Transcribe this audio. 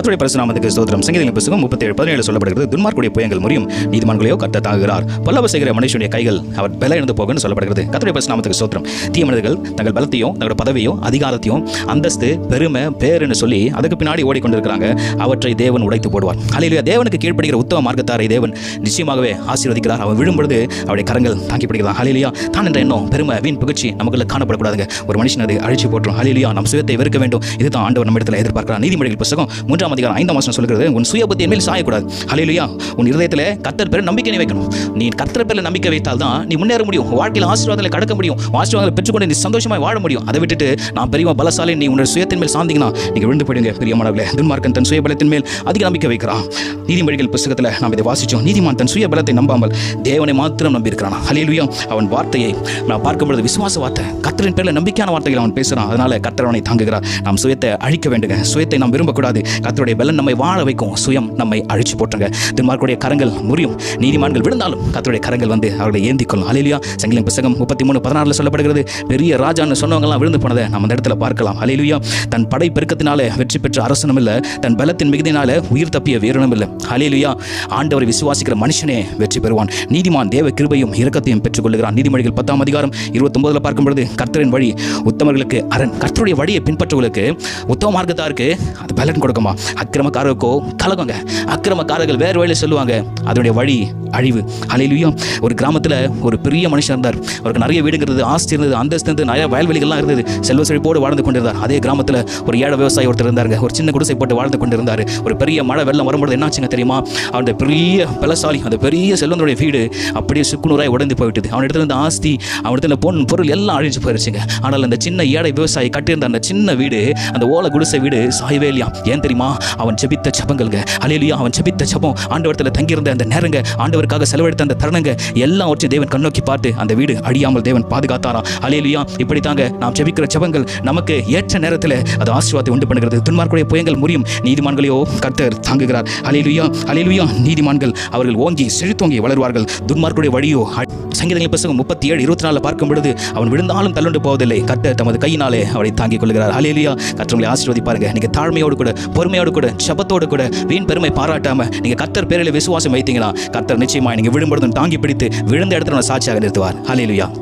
கத்துடைய பரிசுநாமத்துக்கு ஸ்தோத்திரம். சங்கீதங்கள் புத்தகம் முப்பத்தி ஏழு பதினேழு சொல்லப்படுகிறது. துன்மார்க்குடைய புயங்கள் முறியும். நீதிமன்றங்களையோ கத்த தாங்குகிறார். பல்லவ செய்கிற மனுஷனுடைய கைகள் அவர் பல இழந்து போகும்னு சொல்லப்படுகிறது. கத்துடைய பரிசுநாமத்துக்கு ஸ்தோத்திரம். தீய மனிதர்கள் தங்கள் பலத்தையும் தங்களோட பதவியும் அதிகாரத்தையும் அந்தஸ்து பெருமை பேருன்னு சொல்லி அதுக்கு பின்னாடி ஓடிக்கொண்டிருக்கிறாங்க. அவற்றை தேவன் உடைத்து போடுவார். அலையிலேயே தேவனுக்கு கீழ்ப்படுகிற உத்தம மார்க்கத்தாரை தேவன் நிச்சயமாகவே ஆசீர்வதிக்கிறார். அவன் விழும்பொழுது அவருடைய கரங்கள் தாங்கி பிடிக்கலாம். ஹலிலியா தான் என்ற எண்ணம் பெருமை வீண் புகழ்ச்சி நமக்குள்ள காணப்படக்கூடாதுங்க. ஒரு மனுஷன் அதை அழிச்சு போட்டுரும். ஹலிலியா நம் சுயத்தை வெறுக்க வேண்டும். இதுதான் ஆண்டவர் நம்ம இடத்துல எதிர்பார்க்கிறார். நீதிமொழிகள் புத்தகம் மூன்றாம் அதிகாரம் ஐந்தாம் மாசம் சொல்கிறது உன் சுய புத்தியின் மேல் சாயக்கூடாது. ஹலையிலையா உன் இருதயத்தில் கத்தர் பேர் நம்பிக்கை வைக்கணும். நீ கத்தர் பேரில் நம்பிக்கை வைத்தால் தான் நீ முன்னேற முடியும். வாழ்க்கையில் ஆசீர்வாதங்களை கடக்க முடியும். ஆசீர்வாதங்களை பெற்றுக்கொண்டு நீ சந்தோஷமாக வாழ முடியும். அதை விட்டுட்டு நான் பெரிய பலசாலி. நீ உன்னோட சுயத்தின் மேல் சாந்திங்கன்னா நீங்கள் விழுந்து போயிடுங்க. பெரியமானவர்களே துன்மார்க்கன் தன் சுய பலத்தின் மேல் அதிக நம்பிக்கை வைக்கிறான். நீதிமொழிகள் புத்தகத்தில் நாம் இதை வாசிச்சோம். நீதிமான் தன் சுய பலத்தை நம்பாமல் தேவனை மாத்திரம் நம்பி ஹலையிலையா அவன் வார்த்தையை நான் பார்க்கும்பொழுது விசுவாச வார்த்தை கத்தரின் பேரில் நம்பிக்கையான வார்த்தைகள் அவன் பேசுகிறான் அதனால் கத்தர் அவனை தாங்குகிறார். நாம் சுயத்தை அழிக்க வேண்டுங்க. சுயத்தை நாம் விரும்பக்கூடாது. கத்தருடைய பலன் நம்மை வாழ வைக்கும். சுயம் நம்மை அழிச்சு போட்டுருங்க. துன்மார்களுடைய கரங்கள் முறியும். நீதிமான்கள் விழுந்தாலும் கத்தருடைய கரங்கள் வந்து அவர்களை ஏந்திக்கொள்ளும். அலிலியா சங்கிலின் புத்தகம் முப்பத்தி மூணு பதினாறுல சொல்லப்படுகிறது பெரிய ராஜான்னு சொன்னவங்கலாம் விழுந்து போனதை நம்ம அந்த இடத்துல பார்க்கலாம். அலிலுயா தன் படை பெருக்கத்தினால வெற்றி பெற்ற அரசனும் இல்லை தன் பலத்தின் மிகுதினால உயிர் தப்பிய வீரனும் இல்லை அலிலுயா ஆண்டவரை விசுவாசிக்கிற மனுஷனே வெற்றி பெறுவான். நீதிமான் தேவ கிருபையும் இரக்கத்தையும் பெற்றுக்கொள்கிறான் நீதிமொழிகள் பத்தாம் அதிகாரம் இருபத்தொன்பதுல பார்க்கும் பொழுது கர்த்தரின் வழி உத்தமர்களுக்கு அரண் கர்த்தருடைய வழியை பின்பற்றவர்களுக்கு உத்தம மார்க்கத்தாருக்கு அது பலன் கொடுக்குமா? அக்கிரமக்காரருக்கோ கலகங்க அக்கிரமக்காரர்கள் வேறு வழியில் சொல்லுவாங்க அதனுடைய வழி அழிவு. அலையிலுயா ஒரு கிராமத்தில் ஒரு பெரிய மனுஷன் இருந்தார். அவருக்கு நிறைய வீடுங்கிறது இருந்தது ஆஸ்தி இருந்தது அந்தஸ்து இருந்தது நிறைய வயல்வெளிகள்லாம் இருந்தது. செல்வ செழிப்போடு வாழ்ந்து கொண்டிருந்தார். அதே கிராமத்தில் ஒரு ஏழை விவசாயி ஒருத்தர் இருந்தாருங்க. ஒரு சின்ன குடிசை போட்டு வாழ்ந்து கொண்டிருந்தார். ஒரு பெரிய மழை வெள்ளம் வரும்போது என்னாச்சுங்க தெரியுமா? அவனுடைய பெரிய பலசாலி அந்த பெரிய செல்வனுடைய வீடு அப்படியே சுக்குநூறாய் உடைந்து போயிட்டுது. அவன் இடத்துல இருந்த ஆஸ்தி அவன் இடத்துல பொன் பொருள் எல்லாம் அழிஞ்சு போயிருச்சுங்க. ஆனால் அந்த சின்ன ஏழை விவசாயி கட்டியிருந்த அந்த சின்ன வீடு அந்த ஓலை குடிசை வீடு சாயவே இல்லையா? ஏன் தெரியுமா? அவன் ஜெபித்த ஜபங்கள்ங்க. அலையிலியா அவன் ஜெபித்த ஜபம் ஆண்டவரத்தில் தங்கியிருந்த அந்த நேரங்க. ஆண்டவருக்காக செலவழித்த அந்த தருணங்க எல்லாம் வச்சு தேவன் கண்ணோக்கி பார்த்து அந்த வீடு அழியாமல் தேவன் பாதுகாத்தாரா அலையிலியா இப்படி தாங்க நாம் செபிக்கிற செபங்கள் நமக்கு ஏற்ற நேரத்தில் அது ஆசீர்வாதத்தை உண்டு பண்ணுகிறது. துன்மார்க்குடைய புயங்கள் முறியும். நீதிமான்களையோ கர்த்தர் தாங்குகிறார். அலையிலுயா அலையிலுயா நீதிமான்கள் அவர்கள் ஓங்கி செழித்தோங்கி வளருவார்கள். துன்மார்க்குடைய வழியோ சங்கீதங்களின் புத்தகம் முப்பத்தி ஏழு இருபத்தி நாலில் பார்க்கும் பொழுது அவன் விழுந்தாலும் தள்ளுண்டு போவதில்லை. கர்த்தர் தமது கையினாலே அவரை தாங்கிக் கொள்கிறார் அலேலியா கற்றவங்களை ஆசீர்வதிப்பாருங்க. நீங்க தாழ்மையோடு கூட பொறுமையோடு கூட சபத்தோடு கூட வீண் பெருமை பாராட்டாம நீங்க கத்தர் பேரில் விசுவாசம் வைத்தீங்கன்னா கத்தர் நிச்சயமா நீங்க விழும்பொழுதும் தாங்கி பிடித்து விழுந்த இடத்துல சாட்சியாக நிறுத்துவார். அலேலியா